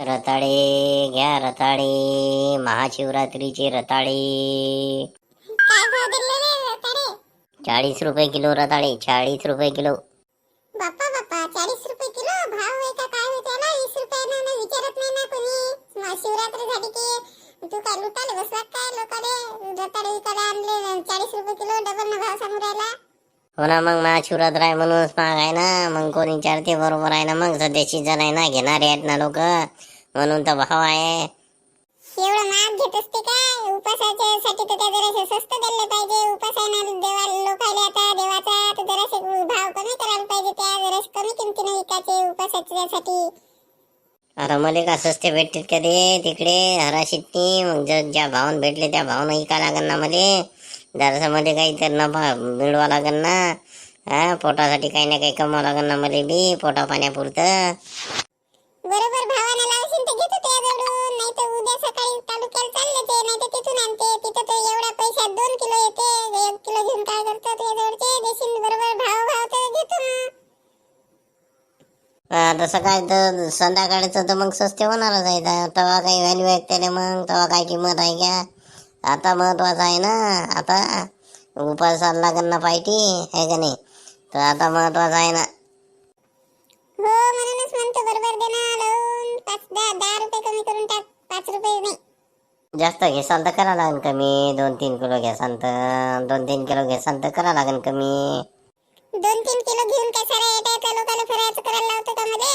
रताळे घ्या रताळे महाशिवरात्रीचे रताळे. चाळीस रुपये किलो रताळे चाळीस रुपये किलो. बाप्पा बाप्पा चाळीस रुपये किलो? भाव आहे का काय होते त्याला वीस रुपयानं ना विचारत नाही ना कोणी. शिवरात्री झाली की तू काय लुटाले बसला काय लोकाले? रताळे विकायला आणले चाळीस रुपये किलो डबल न भाव सांगू राहिला. हो ना मग महाशिवरात्र आहे म्हणूनच महाग आहे ना मग कोणी विचारते बरोबर आहे ना मग सध्या सीजन आहे ना घेणारे आहेत ना लोक म्हणून तर भाव आहे. एवढं महाग घेत असते काय? उपासाच्या साठी तर त्या जरासे स्वस्त दिले पाहिजे. उपास आहे ना देवा लोकायले आता देवाचा तर जरासे भाव कमी करायला पाहिजे. त्या जरासे कमी किमतीने विकायचे उपासाच्यासाठी. अरे मला का स्वस्त भेटतील का ते? तिकडे हराशिट्टी मग जर ज्या भावानं भेटले त्या भावानं इका लागन ना मले. जरासं मध्ये काही तर नफा मिळवा लागन ना. हा पोटासाठी काही ना काही कमावं लागन ना मला बी पोटा पाण्यापुरतं. बरोबर भावाने लावशील तर घेतो त्याजवळून नाही तर उद्या सकाळी तालुक्याला चालले ते नाही तर तिथून आणते. तिथं तर एवढ्या पैशात दोन किलो येते. एक किलो घेऊन काय करतो त्याजवळचे देशील बरोबर भाव भाव तर घेतो मग आता सकाळी तर संध्याकाळचं तर मग स्वस्त होणारच आहे. तेव्हा काही व्हॅल्यू आहे त्याला मग तेव्हा काय किंमत आहे का? आता महत्वाचं आहे ना आता उपासाला लागन ना पाहिजे आहे का नाही? तर आता महत्वाचं आहे ना. हो म्हणूनच म्हणतो बरोबर दे ना लावून पाच दहा दहा रुपये कमी करून टाक पाच रुपये नाही. जास्त घेसाल तर करा लागेल कमी दोन तीन किलो घेसाल तर दोन तीन किलो घेसाल तर करा लागेल कमी. दोन तीन किलो घेऊन काय साऱ्या येटायच्या लोकांना फरायचं करायला लावतो का मध्ये?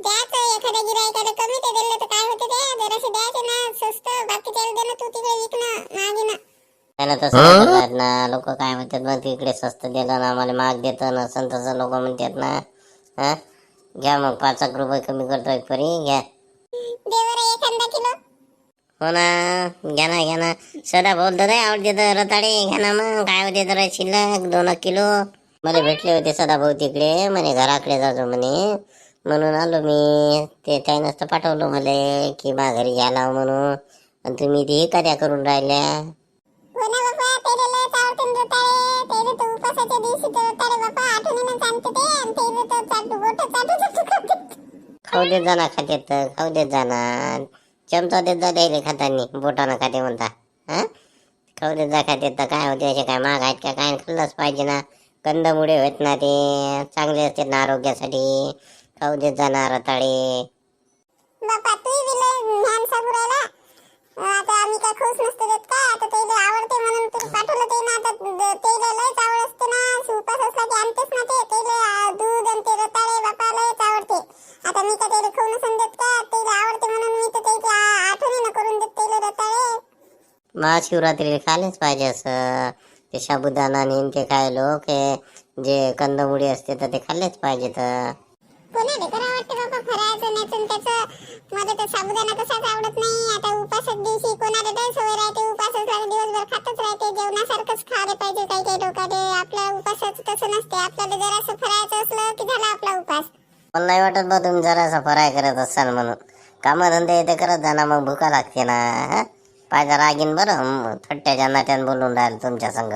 द्यायचं एखाद्या गिरायकाला कमी ते दिलं तर काय होते ते? जरासे द्यायचे ना स्वस्त. बाकीच्याला दे ना तू तिकडे विक ना मागे ना. त्याला तसं ना. लोक काय म्हणतात मग तिकडे स्वस्त दिलं ना आम्हाला महाग देतं नसन तसं लोक म्हणतात ना हा? घ्या मग पाच एक रुपये कमी करतोय परी घ्या. देवर एखादा किलो? हो ना. घ्या ना घ्या ना. सदा बोलतो नाही आवडते तर रताळे घ्या ना मग. काय होते तर शिल्लक दोन एक किलो. मला भेटले होते सदा भाऊ तिकडे म्हणे घराकडे जातो म्हणे. म्हणून आलो मी. ते त्यानंच तर पाठवलं मला की मा घरी घ्यायला म्हणून. आणि तुम्ही ते कद्या करून राहिल्या. हो खाऊ देत जाणार खात्यात. तर खाऊ देत जाणार चमचा देत जा द्यायला खातानी बोटानं खाते म्हणता. हा? खाऊ देत जा खात्यात. तर काय होते असे काय महाग आहेत का काय? खाल्लंच पाहिजे ना. कंदमुळे होत ना ते. चांगले असतात ना आरोग्यासाठी. खाऊ देत जाणार रताळे. बापा तू विले ज्ञान सांगू राहिला आता आम्ही काय खुश नसतो देत का? आता तेले आवडते म्हणून तुला पाठवलं ते ना. आता द- तेले लयच आवड असते ना. उपास असला की आणतेच ना ते. तेले दूध आणि ते रताळे बापा लयच आवडते. आता मी का तेले खाऊ नसन देत का? तेले आवडते म्हणून मी तर त्याची आ- आठवणीनं करून देत तेले रताळे. महाशिवरात्रीला खायलाच पाहिजे असं. ते साबुदाणा ते काय लोक जे कंदमुळे असते तर ते खाल्लेच पाहिजे तर. कोणाला करा वाटतं बाबा फरायचं नेचून त्याचं मला तर साबुदाणा आवडत नाही. आता उपासाच्या दिवशी कोणाला तर सवय राहते. उपास असला की दिवसभर खातच राहते. जेवणासारखंच खायला पाहिजे काही काही लोकांना आपल्या उपासाचं तसं नसते. आपल्याला जरासं फरायचं असलं की झाला आपला उपास. मला नाही वाटत बा तुम्ही जरासा फराय करत असाल म्हणून. कामधंदे येते करत जा ना मग भुका लागते ना हा? पाहिजे रागीन बरं. म, थट्ट्याच्या नाट्यान बोलून राहिलं तुमच्या संग.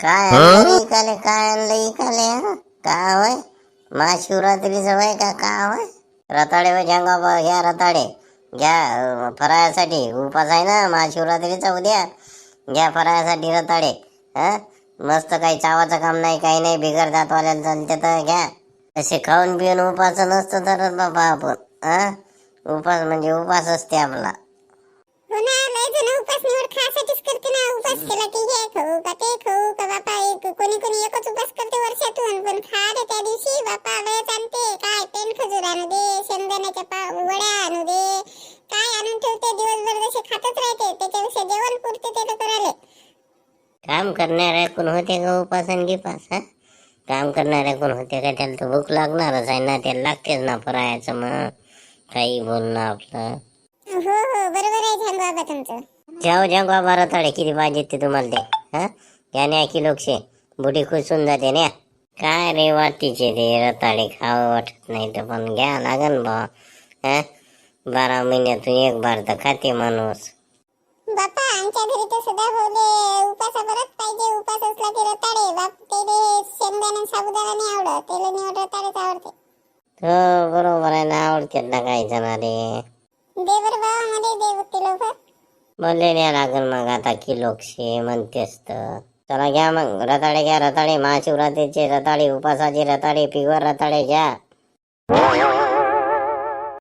काय आणलं इकाले काय आणलं इकाले हा? का होय? महाशिवरात्रीचं वय का का होय रताळे व झंगा घ्या रताळे. घ्या फराळासाठी. उपास आहे ना महाशिवरात्रीचा उद्या. घ्या फराळासाठी रताळे. हा? मस्त काही चावाचं काम नाही काही नाही. बिगर जातवाल्याला चालते तर घ्या. असे खाऊन पिऊन उपास नसतं तर बाबा आपण. हा? उपास म्हणजे उपास असते आपला. हो उपास निवड खासाठीच करते ना. उपास केला की हे खाऊ का ते खाऊ का आणू दे काय आणून ठेवते? दिवसभर जसे खातच राहते त्याच्यापेक्षा जेवण पुरते ते तर करायला काम करणाऱ्या कोण होते का उपास आणि गिपास हा? काम करणाऱ्या कोण होते का? त्याला तर भूक लागणारच आहे ना त्याला लागतेच ना फरायचं मग. काही बोलणं आपलं. हो हो बरोबर आहे झालं बाबा तुमचं. जाऊ जाऊ बाबा रताळे किती पाहिजे ते तुम्हाला ते हा? घ्या न्या किलोकशे बुटी खुसून जाते न्या. काय रे वाटीचे ते रताळे खावं वाटत नाही तर पण घ्या लागन बा हा? बारा महिन्यातून एक बार तर खाते माणूस. बापा आमच्या घरी तर सदा भोले उपासा परत पाहिजे. उपास असला की रताळे बाप शेंगदाणे साबुदाणा नाही आवडत. निवड रताळेच आवडते हो बरोबर आहे ना. आवडते ना काही जणाले. दे बरं बाबा मध्ये दे किलो भर बोलले न्या लागेल मग आता किलोक्षे म्हणतेस तर. चला घ्या मग. रताळे घ्या रताळे. महाशिवरात्रीचे रताळे उपासाचे रताळे पिवर रताळे घ्या.